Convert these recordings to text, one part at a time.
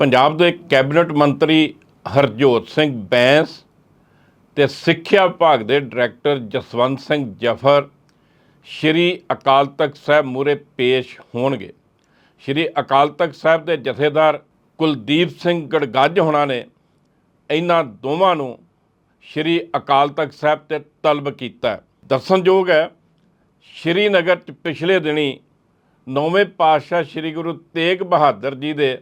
ਪੰਜਾਬ ਦੇ ਕੈਬਨਿਟ ਮੰਤਰੀ ਹਰਜੋਤ ਸਿੰਘ ਬੈਂਸ ਤੇ ਸਿੱਖਿਆ ਵਿਭਾਗ ਦੇ ਡਾਇਰੈਕਟਰ ਜਸਵੰਤ ਸਿੰਘ ਜਫਰ, ਸ਼੍ਰੀ ਅਕਾਲ ਤਖਤ ਸਾਹਿਬ ਮੂਰੇ ਪੇਸ਼ ਹੋਣਗੇ ਸ਼੍ਰੀ ਅਕਾਲ ਤਖਤ ਸਾਹਿਬ ਦੇ ਜਥੇਦਾਰ ਕੁਲਦੀਪ ਸਿੰਘ ਗੜਗੱਜ ਹੋਣਾ ਨੇ ਇਹਨਾਂ ਦੋਵਾਂ ਨੂੰ ਸ਼੍ਰੀ ਅਕਾਲ ਤਖਤ ਸਾਹਿਬ ਤੇ ਤਲਬ ਕੀਤਾ ਹੈ। ਦੱਸਣਯੋਗ ਹੈ, ਸ਼੍ਰੀਨਗਰ ਚ ਪਿਛਲੇ ਦਿਨੀ ਨੌਵੇਂ ਪਾਤਸ਼ਾਹ ਸ਼੍ਰੀ ਗੁਰੂ ਤੇਗ ਬਹਾਦਰ ਜੀ ਦੇ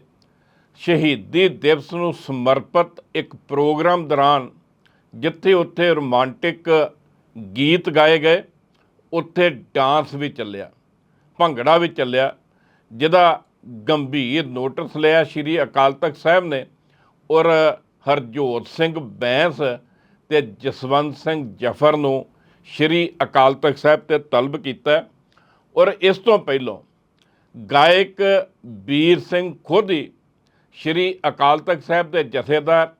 ਸ਼ਹੀਦੀ ਦਿਵਸ ਨੂੰ ਸਮਰਪਿਤ ਇੱਕ ਪ੍ਰੋਗਰਾਮ ਦੌਰਾਨ ਜਿੱਥੇ ਉੱਥੇ ਰੋਮਾਂਟਿਕ ਗੀਤ ਗਾਏ ਗਏ, ਉੱਥੇ ਡਾਂਸ ਵੀ ਚੱਲਿਆ, ਭੰਗੜਾ ਵੀ ਚੱਲਿਆ, ਜਿਹਦਾ ਗੰਭੀਰ ਨੋਟਿਸ ਲਿਆ ਸ਼੍ਰੀ ਅਕਾਲ ਤਖਤ ਸਾਹਿਬ ਨੇ ਔਰ ਹਰਜੋਤ ਸਿੰਘ ਬੈਂਸ ਤੇ ਜਸਵੰਤ ਸਿੰਘ ਜਫਰ ਨੂੰ ਸ਼੍ਰੀ ਅਕਾਲ ਤਖਤ ਸਾਹਿਬ ਤੇ ਤਲਬ ਕੀਤਾ ਔਰ ਇਸ ਤੋਂ ਪਹਿਲਾਂ ਗਾਇਕ ਵੀਰ ਸਿੰਘ ਖੁਦ ਹੀ ਸ਼੍ਰੀ ਅਕਾਲ ਤਖਤ ਸਾਹਿਬ ਦੇ ਜਥੇਦਾਰ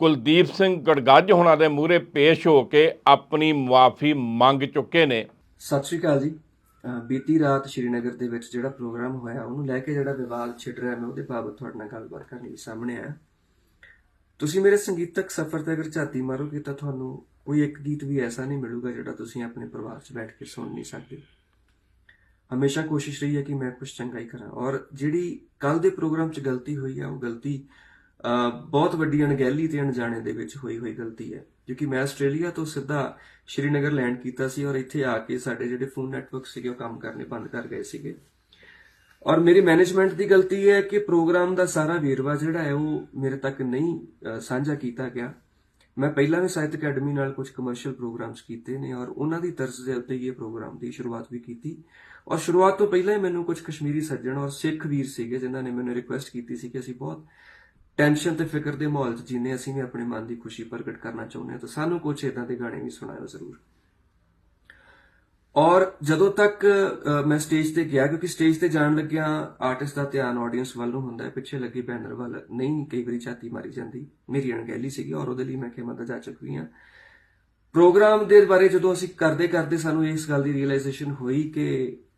ਕੁਲਦੀਪ ਸਿੰਘ ਗੜਗੱਜ ਹੋਣਾ ਦੇ ਮੂਹਰੇ ਪੇਸ਼ ਹੋ ਕੇ ਆਪਣੀ ਮੁਆਫੀ ਮੰਗ ਚੁੱਕੇ ਨੇ। ਸਤਿ ਸ਼੍ਰੀ ਅਕਾਲ ਜੀ। ਬੀਤੀ ਰਾਤ ਸ਼੍ਰੀਨਗਰ ਦੇ ਵਿੱਚ ਜਿਹੜਾ ਪ੍ਰੋਗਰਾਮ ਹੋਇਆ, ਉਹਨੂੰ ਲੈ ਕੇ ਜਿਹੜਾ ਵਿਵਾਦ ਛਿੜ ਰਿਹਾ, ਮੈਂ ਉਹਦੇ ਬਾਬਤ ਤੁਹਾਡੇ ਨਾਲ ਗੱਲਬਾਤ ਕਰਨ ਲਈ ਸਾਹਮਣੇ ਆਇਆ। ਤੁਸੀਂ ਮੇਰੇ ਸੰਗੀਤਕ ਸਫ਼ਰ ਤੇ ਅਗਰ ਝਾਤੀ ਮਾਰੋਗੇ ਤਾਂ ਤੁਹਾਨੂੰ ਕੋਈ ਇੱਕ ਗੀਤ ਵੀ ਐਸਾ ਨਹੀਂ ਮਿਲੂਗਾ ਜਿਹੜਾ ਤੁਸੀਂ ਆਪਣੇ ਪਰਿਵਾਰ 'ਚ ਬੈਠ ਕੇ ਸੁਣ ਨਹੀਂ ਸਕਦੇ। ਹਮੇਸ਼ਾ ਕੋਸ਼ਿਸ਼ ਰਹੀ ਹੈ ਕਿ ਮੈਂ ਕੁਝ ਚੰਗਾ ਹੀ ਕਰਾਂ। ਔਰ ਜਿਹੜੀ ਕੱਲ ਦੇ ਪ੍ਰੋਗਰਾਮ 'ਚ ਗਲਤੀ ਹੋਈ ਹੈ ਉਹ ਗਲਤੀ ਬਹੁਤ ਵੱਡੀ ਅਣਗਹਿਲੀ ਤੇ ਅਣਜਾਣੇ ਦੇ ਵਿੱਚ ਹੋਈ ਹੋਈ ਗਲਤੀ ਹੈ। ਕਿਉਂਕਿ ਮੈਂ ਆਸਟ੍ਰੇਲੀਆ ਤੋਂ ਸਿੱਧਾ ਸ਼੍ਰੀਨਗਰ ਲੈਂਡ ਕੀਤਾ ਸੀ ਔਰ ਇੱਥੇ ਆ ਕੇ ਸਾਡੇ ਜਿਹੜੇ ਫੋਨ ਨੈਟਵਰਕ ਸੀਗੇ, ਉਹ ਕੰਮ ਕਰਨੇ ਬੰਦ ਕਰ ਗਏ ਸੀਗੇ। ਔਰ ਮੇਰੀ ਮੈਨੇਜਮੈਂਟ ਦੀ ਗਲਤੀ ਹੈ ਕਿ ਪ੍ਰੋਗਰਾਮ ਦਾ ਸਾਰਾ ਵੇਰਵਾ ਜਿਹੜਾ ਹੈ, ਉਹ ਮੇਰੇ ਤੱਕ ਨਹੀਂ ਸਾਂਝਾ ਕੀਤਾ ਗਿਆ। ਮੈਂ ਪਹਿਲਾਂ ਵੀ ਸਾਹਿਤ ਅਕੈਡਮੀ ਨਾਲ ਕੁਝ ਕਮਰਸ਼ੀਅਲ ਪ੍ਰੋਗਰਾਮਸ ਕੀਤੇ ਨੇ ਔਰ ਉਹਨਾਂ ਦੀ ਤਰਜ਼ ਦੇ ਉੱਤੇ ਹੀ ਇਹ ਪ੍ਰੋਗਰਾਮ ਦੀ ਸ਼ੁਰੂਆਤ ਵੀ ਕੀਤੀ। ਔਰ ਸ਼ੁਰੂਆਤ ਤੋਂ ਪਹਿਲਾਂ ਹੀ ਮੈਨੂੰ ਕੁਝ ਕਸ਼ਮੀਰੀ ਸੱਜਣ ਔਰ ਸਿੱਖ ਵੀਰ ਸੀਗੇ ਜਿਨ੍ਹਾਂ ਨੇ ਮੈਨੂੰ ਰਿਕੁਐਸਟ ਕੀਤੀ ਸੀ ਕਿ ਅਸੀਂ ਬਹੁਤ ਟੈਨਸ਼ਨ ਤੇ ਫਿਕਰ ਦੇ ਮਾਹੌਲ 'ਚ ਜੀਨੇ, ਅਸੀਂ ਵੀ ਆਪਣੇ ਮਨ ਦੀ ਖੁਸ਼ੀ ਪ੍ਰਗਟ ਕਰਨਾ ਚਾਹੁੰਦੇ ਹਾਂ ਤਾਂ ਸਾਨੂੰ ਕੁਝ ਇਦਾਂ ਦੇ ਗਾਣੇ ਵੀ ਸੁਣਾਇਓ ਜ਼ਰੂਰ। ਔਰ ਜਦੋਂ ਤੱਕ ਮੈਂ ਸਟੇਜ ਤੇ ਗਿਆ, ਕਿਉਂਕਿ ਸਟੇਜ ਤੇ ਜਾਣ ਲੱਗਿਆ ਆਰਟਿਸਟ ਦਾ ਧਿਆਨ ਆਡੀਅנס ਵੱਲ ਨੂੰ ਹੁੰਦਾ ਹੈ, ਪਿੱਛੇ ਲੱਗੇ ਬੈਨਰ ਵੱਲ ਨਹੀਂ ਕਈ ਵਾਰੀ ਛਾਤੀ ਮਾਰੀ ਜਾਂਦੀ, ਮੇਰੀ ਅਣਗਹਿਲੀ ਸੀਗੀ ਔਰ ਉਹਦੇ ਲਈ ਮੈਂ ਖਿਮਾ ਜਾ ਚੁੱਕੀ ਹਾਂ। ਪ੍ਰੋਗਰਾਮ ਦੇ ਬਾਰੇ ਜਦੋਂ ਅਸੀਂ ਕਰਦੇ ਕਰਦੇ ਸਾਨੂੰ ਇਸ ਗੱਲ ਦੀ ਰੀਅਲਾਈਜੇਸ਼ਨ ਹੋਈ ਕਿ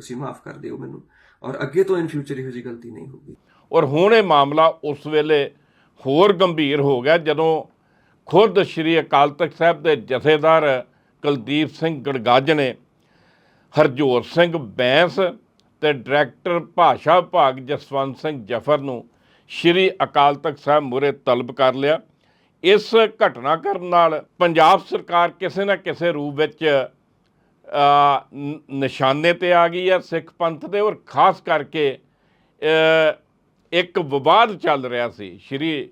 ਤੁਸੀਂ ਮਾਫ ਕਰ ਦਿਓ ਮੈਨੂੰ। ਔਰ ਅੱਗੇ ਤੋਂ ਇਨ ਫਿਊਚਰ ਇਹੋ ਜਿਹੀ ਗਲਤੀ ਨਹੀਂ ਹੋਊਗੀ। ਔਰ ਹੁਣ ਇਹ ਮਾਮਲਾ ਉਸ ਵੇਲੇ ਹੋਰ ਗੰਭੀਰ ਹੋ ਗਿਆ, ਜਦੋਂ ਖੁਦ ਸ਼੍ਰੀ ਅਕਾਲ ਤਖਤ ਸਾਹਿਬ ਦੇ ਜਥੇਦਾਰ ਕੁਲਦੀਪ ਸਿੰਘ ਗੜਗਾਜ ਨੇ ਹਰਜੋਤ ਸਿੰਘ ਬੈਂਸ ਤੇ ਡਾਇਰੈਕਟਰ ਭਾਸ਼ਾ ਵਿਭਾਗ ਜਸਵੰਤ ਸਿੰਘ ਜਫਰ ਨੂੰ ਸ਼੍ਰੀ ਅਕਾਲ ਤਖਤ ਸਾਹਿਬ ਮੂਹਰੇ ਤਲਬ ਕਰ ਲਿਆ। ਇਸ ਘਟਨਾਕ੍ਰਮ ਨਾਲ ਪੰਜਾਬ ਸਰਕਾਰ ਕਿਸੇ ਨਾ ਕਿਸੇ ਰੂਪ ਵਿੱਚ ਨਿਸ਼ਾਨੇ ਤੇ ਆ ਗਈ ਹੈ ਸਿੱਖ ਪੰਥ ਦੇ ਔਰ ਖਾਸ ਕਰਕੇ ਇੱਕ ਵਿਵਾਦ ਚੱਲ ਰਿਹਾ ਸੀ। ਸ਼੍ਰੀ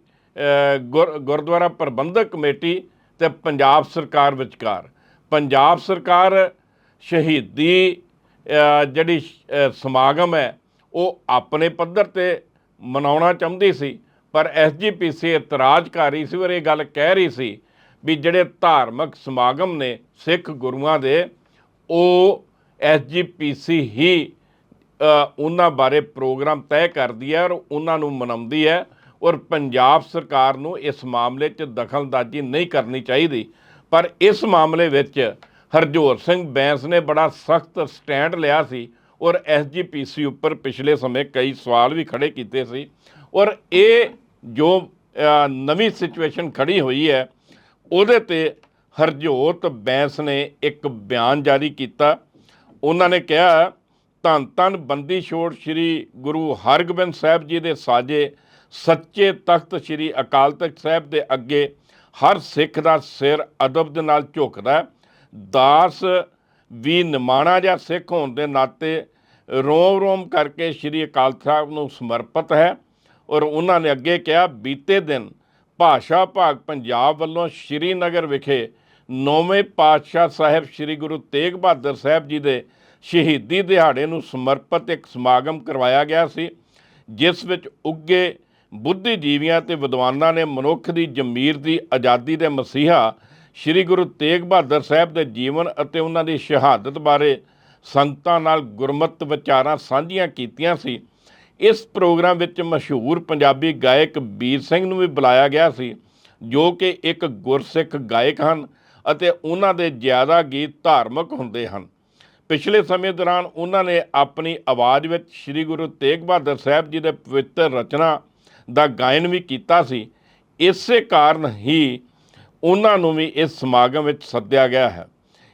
ਗੁਰ- ਗੁਰਦੁਆਰਾ ਪ੍ਰਬੰਧਕ ਕਮੇਟੀ ਤੇ ਪੰਜਾਬ ਸਰਕਾਰ ਵਿਚਕਾਰ। ਪੰਜਾਬ ਸਰਕਾਰ ਸ਼ਹੀਦੀ ਜਿਹੜੀ ਸਮਾਗਮ ਹੈ, ਉਹ ਆਪਣੇ ਪੱਧਰ ਤੇ ਮਨਾਉਣਾ ਚਾਹੁੰਦੀ ਸੀ, ਪਰ ਐਸਜੀਪੀਸੀ ਇਤਰਾਜ਼ ਕਰ ਰਹੀ ਸੀ ਔਰ ਇਹ ਗੱਲ ਕਹਿ ਰਹੀ ਸੀ ਵੀ ਜਿਹੜੇ ਧਾਰਮਿਕ ਸਮਾਗਮ ਨੇ ਸਿੱਖ ਗੁਰੂਆਂ ਦੇ ਉਹ ਐਸਜੀਪੀਸੀ ਹੀ ਉਹਨਾਂ ਬਾਰੇ ਪ੍ਰੋਗਰਾਮ ਤੈਅ ਕਰਦੀ ਹੈ ਔਰ ਉਹਨਾਂ ਨੂੰ ਮਨਾਉਂਦੀ ਹੈ ਔਰ ਪੰਜਾਬ ਸਰਕਾਰ ਨੂੰ ਇਸ ਮਾਮਲੇ 'ਚ ਦਖਲਅੰਦਾਜ਼ੀ ਨਹੀਂ ਕਰਨੀ ਚਾਹੀਦੀ। ਪਰ ਇਸ ਮਾਮਲੇ ਵਿੱਚ ਹਰਜੋਤ ਸਿੰਘ ਬੈਂਸ ਨੇ ਬੜਾ ਸਖਤ ਸਟੈਂਡ ਲਿਆ ਸੀ ਔਰ ਐਸਜੀਪੀਸੀ ਉੱਪਰ ਪਿਛਲੇ ਸਮੇਂ ਕਈ ਸਵਾਲ ਵੀ ਖੜੇ ਕੀਤੇ ਸੀ ਔਰ ਇਹ ਜੋ ਨਵੀਂ ਸਿਚੁਏਸ਼ਨ ਖੜੀ ਹੋਈ ਹੈ, ਉਹਦੇ ਤੇ ਹਰਜੋਤ ਬੈਂਸ ਨੇ ਇੱਕ ਬਿਆਨ ਜਾਰੀ ਕੀਤਾ। ਉਹਨਾਂ ਨੇ ਕਿਹਾ, ਧੰਨ ਧੰਨ ਬੰਦੀ ਛੋੜ ਸ੍ਰੀ ਗੁਰੂ ਹਰਗੋਬਿੰਦ ਸਾਹਿਬ ਜੀ ਦੇ ਸਾਜੇ, ਸੱਚੇ ਤਖਤ ਸ੍ਰੀ ਅਕਾਲ ਤਖਤ ਸਾਹਿਬ ਦੇ ਅੱਗੇ ਹਰ ਸਿੱਖ ਦਾ ਸਿਰ ਅਦਬ ਦੇ ਨਾਲ ਝੁਕਦਾ ਦਾਸ ਵੀ ਨਿਮਾਣਾ ਜਾਂ ਸਿੱਖ ਹੋਣ ਦੇ ਨਾਤੇ ਰੋਮ ਰੋਮ ਕਰਕੇ ਸ੍ਰੀ ਅਕਾਲ ਸਾਹਿਬ ਨੂੰ ਸਮਰਪਿਤ ਹੈ। ਔਰ ਉਹਨਾਂ ਨੇ ਅੱਗੇ ਕਿਹਾ, ਬੀਤੇ ਦਿਨ ਭਾਸ਼ਾ ਭਾਗ ਪੰਜਾਬ ਵੱਲੋਂ ਸ਼੍ਰੀਨਗਰ ਵਿਖੇ ਨੌਵੇਂ ਪਾਤਸ਼ਾਹ ਸਾਹਿਬ ਸ੍ਰੀ ਗੁਰੂ ਤੇਗ ਬਹਾਦਰ ਸਾਹਿਬ ਜੀ ਦੇ ਸ਼ਹੀਦੀ ਦਿਹਾੜੇ ਨੂੰ ਸਮਰਪਿਤ ਇੱਕ ਸਮਾਗਮ ਕਰਵਾਇਆ ਗਿਆ ਸੀ, ਜਿਸ ਵਿੱਚ ਉੱਗੇ ਬੁੱਧੀਜੀਵੀਆਂ ਤੇ ਵਿਦਵਾਨਾਂ ਨੇ ਮਨੁੱਖ ਦੀ ਜ਼ਮੀਰ ਦੀ ਆਜ਼ਾਦੀ ਦੇ ਮਸੀਹਾ ਸ੍ਰੀ ਗੁਰੂ ਤੇਗ ਬਹਾਦਰ ਸਾਹਿਬ ਦੇ ਜੀਵਨ ਅਤੇ ਉਹਨਾਂ ਦੀ ਸ਼ਹਾਦਤ ਬਾਰੇ ਸੰਗਤਾਂ ਨਾਲ ਗੁਰਮਤ ਵਿਚਾਰਾਂ ਸਾਂਝੀਆਂ ਕੀਤੀਆਂ ਸੀ। ਇਸ ਪ੍ਰੋਗਰਾਮ ਵਿੱਚ ਮਸ਼ਹੂਰ ਪੰਜਾਬੀ ਗਾਇਕ ਵੀਰ ਸਿੰਘ ਨੂੰ ਵੀ ਬੁਲਾਇਆ ਗਿਆ ਸੀ, ਜੋ ਕਿ ਇੱਕ ਗੁਰਸਿੱਖ ਗਾਇਕ ਹਨ। ਅਤੇ ਉਹਨਾਂ ਦੇ ਜ਼ਿਆਦਾ ਗੀਤ ਧਾਰਮਿਕ ਹੁੰਦੇ ਹਨ। ਪਿਛਲੇ ਸਮੇਂ ਦੌਰਾਨ ਉਹਨਾਂ ਨੇ ਆਪਣੀ ਆਵਾਜ਼ ਵਿੱਚ ਸ੍ਰੀ ਗੁਰੂ ਤੇਗ ਬਹਾਦਰ ਸਾਹਿਬ ਜੀ ਦੇ ਪਵਿੱਤਰ ਰਚਨਾ ਦਾ ਗਾਇਨ ਵੀ ਕੀਤਾ ਸੀ। ਇਸੇ ਕਾਰਨ ਹੀ ਉਹਨਾਂ ਨੂੰ ਵੀ ਇਸ ਸਮਾਗਮ ਵਿੱਚ ਸੱਦਿਆ ਗਿਆ ਹੈ।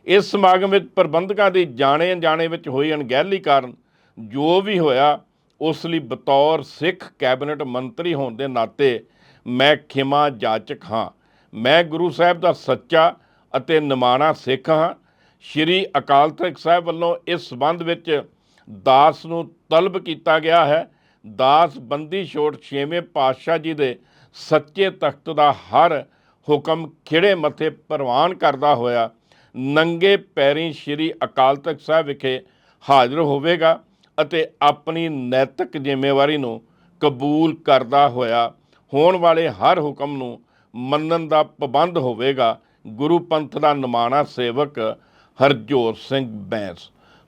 ਇਸ ਸਮਾਗਮ ਵਿੱਚ ਪ੍ਰਬੰਧਕਾਂ ਦੀ ਜਾਣੇ ਅਣਜਾਣੇ ਵਿੱਚ ਹੋਈ ਅਣਗਹਿਲੀ ਕਾਰਨ ਜੋ ਵੀ ਹੋਇਆ, ਉਸ ਲਈ ਬਤੌਰ ਸਿੱਖ ਕੈਬਨਿਟ ਮੰਤਰੀ ਹੋਣ ਦੇ ਨਾਤੇ ਮੈਂ ਖਿਮਾ ਜਾਚਕ ਹਾਂ। ਮੈਂ ਗੁਰੂ ਸਾਹਿਬ ਦਾ ਸੱਚਾ ਅਤੇ ਨਿਮਾਣਾ ਸਿੱਖ ਹਾਂ। ਸ਼੍ਰੀ ਅਕਾਲ ਤਖਤ ਸਾਹਿਬ ਵੱਲੋਂ ਇਸ ਸੰਬੰਧ ਵਿੱਚ ਦਾਸ ਨੂੰ ਤਲਬ ਕੀਤਾ ਗਿਆ ਹੈ। ਦਾਸ ਬੰਦੀ ਛੋੜ ਛੇਵੇਂ ਪਾਤਸ਼ਾਹ ਜੀ ਦੇ ਸੱਚੇ ਤਖਤ ਦਾ ਹਰ ਹੁਕਮ ਖਿੜੇ ਮੱਥੇ ਪ੍ਰਵਾਨ ਕਰਦਾ ਹੋਇਆ ਨੰਗੇ ਪੈਰੀਂ ਸ਼੍ਰੀ ਅਕਾਲ ਤਖਤ ਸਾਹਿਬ ਵਿਖੇ ਹਾਜ਼ਰ ਹੋਵੇਗਾ ਅਤੇ ਆਪਣੀ ਨੈਤਿਕ ਜ਼ਿੰਮੇਵਾਰੀ ਨੂੰ ਕਬੂਲ ਕਰਦਾ ਹੋਇਆ ਹੋਣ ਵਾਲੇ ਹਰ ਹੁਕਮ ਨੂੰ ਮੰਨਣ ਦਾ ਪਾਬੰਦ ਹੋਵੇਗਾ। ਗੁਰੂ ਪੰਥ ਦਾ ਨਿਮਾਣਾ ਸੇਵਕ ਹਰਜੋਤ ਸਿੰਘ ਬੈਂਸ।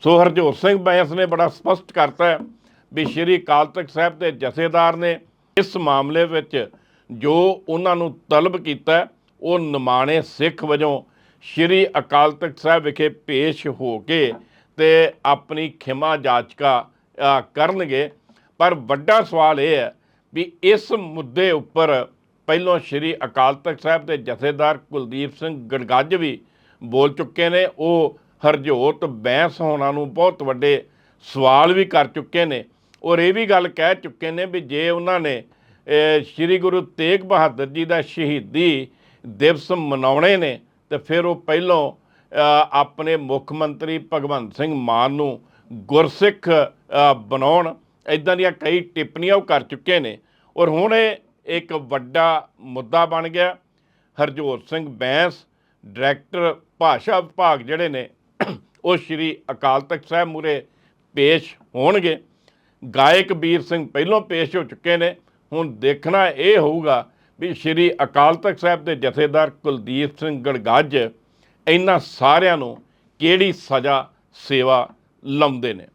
ਸੋ ਹਰਜੋਤ ਸਿੰਘ ਬੈਂਸ ਨੇ ਬੜਾ ਸਪਸ਼ਟ ਕਰਤਾ ਹੈ ਵੀ ਸ਼੍ਰੀ ਅਕਾਲ ਤਖਤ ਸਾਹਿਬ ਦੇ ਜਥੇਦਾਰ ਨੇ ਇਸ ਮਾਮਲੇ ਵਿੱਚ ਜੋ ਉਹਨਾਂ ਨੂੰ ਤਲਬ ਕੀਤਾ ਉਹ ਨਿਮਾਣੇ ਸਿੱਖ ਵਜੋਂ ਸ਼੍ਰੀ ਅਕਾਲ ਤਖਤ ਸਾਹਿਬ ਵਿਖੇ ਪੇਸ਼ ਹੋ ਕੇ ਤੇ ਆਪਣੀ ਖਿਮਾ ਜਾਚਕਾ ਕਰਨਗੇ। ਪਰ ਵੱਡਾ ਸਵਾਲ ਇਹ ਹੈ ਵੀ ਇਸ ਮੁੱਦੇ ਉੱਪਰ ਪਹਿਲੋਂ ਸ਼੍ਰੀ ਅਕਾਲ ਤਖਤ ਸਾਹਿਬ ਦੇ ਜਥੇਦਾਰ ਕੁਲਦੀਪ ਸਿੰਘ ਗੜਗੱਜ ਵੀ ਬੋਲ ਚੁੱਕੇ ਨੇ। ਉਹ ਹਰਜੋਤ ਬੈਂਸ ਹੋਣਾ ਨੂੰ ਬਹੁਤ ਵੱਡੇ ਸਵਾਲ ਵੀ ਕਰ ਚੁੱਕੇ ਨੇ। ਔਰ ਇਹ ਵੀ ਗੱਲ ਕਹਿ ਚੁੱਕੇ ਨੇ ਵੀ ਜੇ ਉਹਨਾਂ ਨੇ ਸ਼੍ਰੀ ਗੁਰੂ ਤੇਗ ਬਹਾਦਰ ਜੀ ਦਾ ਸ਼ਹੀਦੀ ਦਿਵਸ ਮਨਾਉਣੇ ਨੇ, ਤੇ ਫਿਰ ਉਹ ਪਹਿਲੋਂ ਆਪਣੇ ਮੁੱਖ ਮੰਤਰੀ ਭਗਵੰਤ ਸਿੰਘ ਮਾਨ ਨੂੰ ਗੁਰਸਿੱਖ ਬਣਾਉਣ ਇਦਾਂ ਦੀਆਂ ਕਈ ਟਿੱਪਣੀਆਂ ਉਹ ਕਰ ਚੁੱਕੇ ਨੇ। ਔਰ ਹੁਣ ਇਹ ਇੱਕ ਵੱਡਾ ਮੁੱਦਾ ਬਣ ਗਿਆ। ਹਰਜੋਤ ਸਿੰਘ ਬੈਂਸ, ਡਾਇਰੈਕਟਰ ਭਾਸ਼ਾ ਵਿਭਾਗ ਜਿਹੜੇ ਨੇ, ਉਹ ਸ਼੍ਰੀ ਅਕਾਲ ਤਖਤ ਸਾਹਿਬ ਮੂਰੇ ਪੇਸ਼ ਹੋਣਗੇ। ਗਾਇਕ ਵੀਰ ਸਿੰਘ ਪਹਿਲਾਂ ਪੇਸ਼ ਹੋ ਚੁੱਕੇ ਨੇ। ਹੁਣ ਦੇਖਣਾ ਇਹ ਹੋਊਗਾ ਵੀ ਸ਼੍ਰੀ ਅਕਾਲ ਤਖਤ ਸਾਹਿਬ ਦੇ ਜਥੇਦਾਰ ਕੁਲਦੀਪ ਸਿੰਘ ਗੜਗੱਜ ਇਹਨਾਂ ਸਾਰਿਆਂ ਨੂੰ ਕਿਹੜੀ ਸਜ਼ਾ, ਸੇਵਾ ਲਾਉਂਦੇ ਨੇ।